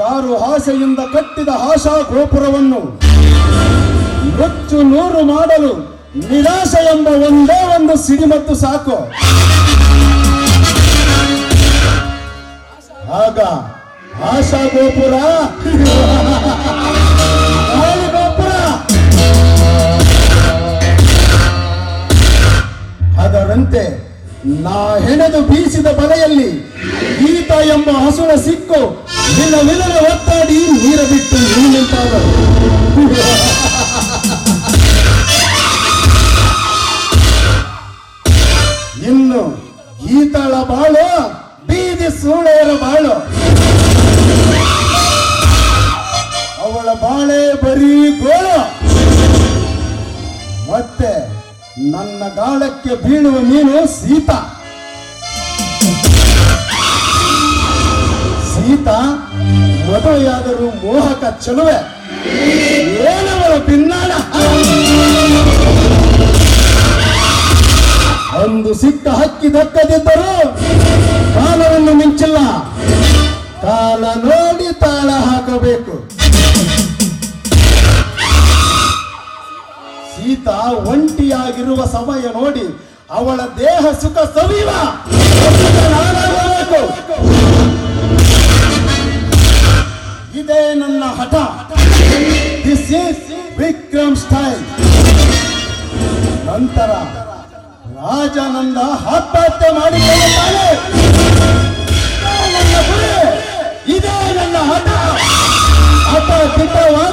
ಆಸೆಯಿಂದ ಕಟ್ಟಿದ ಆಶಾ ಗೋಪುರವನ್ನು ನುಚ್ಚು ನೂರು ಮಾಡಲು ನಿರಾಶೆ ಎಂಬ ಒಂದೇ ಒಂದು ಸಿಡಿಮದ್ದು ಸಾಕು. ಆಗ ಆಶಾ ಗೋಪುರ. ಗೋಪುರ. ಅದರಂತೆ ನಾ ಹೆಣೆದು ಬೀಸಿದ ಬಲೆಯಲ್ಲಿ ಗೀತ ಎಂಬ ಹಸುಳ ಸಿಕ್ಕು ನಿನ್ನ ವಿಲನ ಒತ್ತಾಡಿ ನೀರ ಬಿಟ್ಟು ನೀ ನಿಂತಾದರು ಇನ್ನು ಈತಾಳ ಬಾಳು, ಬೀದಿ ಸೂಳೆಯರ ಬಾಳು. ಅವಳ ಬಾಳೆ ಬರೀ ಗೋಳು. ಮತ್ತೆ ನನ್ನ ಗಾಳಕ್ಕೆ ಬೀಳುವ ಮೀನು ಸೀತಾ. ಸೀತಾ ಮದುವೆಯಾದರೂ ಮೋಹಕ ಚಲುವೆ. ಏನವರ ಪಿನ್ನಾಳ? ಒಂದು ಸಿಕ್ಕ ಹಕ್ಕಿ ದಕ್ಕದಿದ್ದರೂ ಕಾಲವನ್ನು ಮಿಂಚಿಲ್ಲ. ಕಾಲ ನೋಡಿ ತಾಳ ಹಾಕಬೇಕು. ಸೀತಾ ಒಂಟಿಯಾಗಿರುವ ಸಮಯ ನೋಡಿ ಅವಳ ದೇಹ ಸುಖ ಸವಿವ. ಇದೇ ನನ್ನ ಹಠ. ದಿಸ್ ಇಸ್ ವಿಕ್ರಮ್ ಸ್ಟೈಲ್ ನಂತರ ರಾಜನಂದ ಆತ್ಮಹತ್ಯೆ ಮಾಡಿಕೊಳ್ಳುತ್ತಾನೆ. ಇದೇ ನನ್ನ ಹಠ. ಹಠ ದಿಟ್ಟವಾಗುವವರೆಗೂ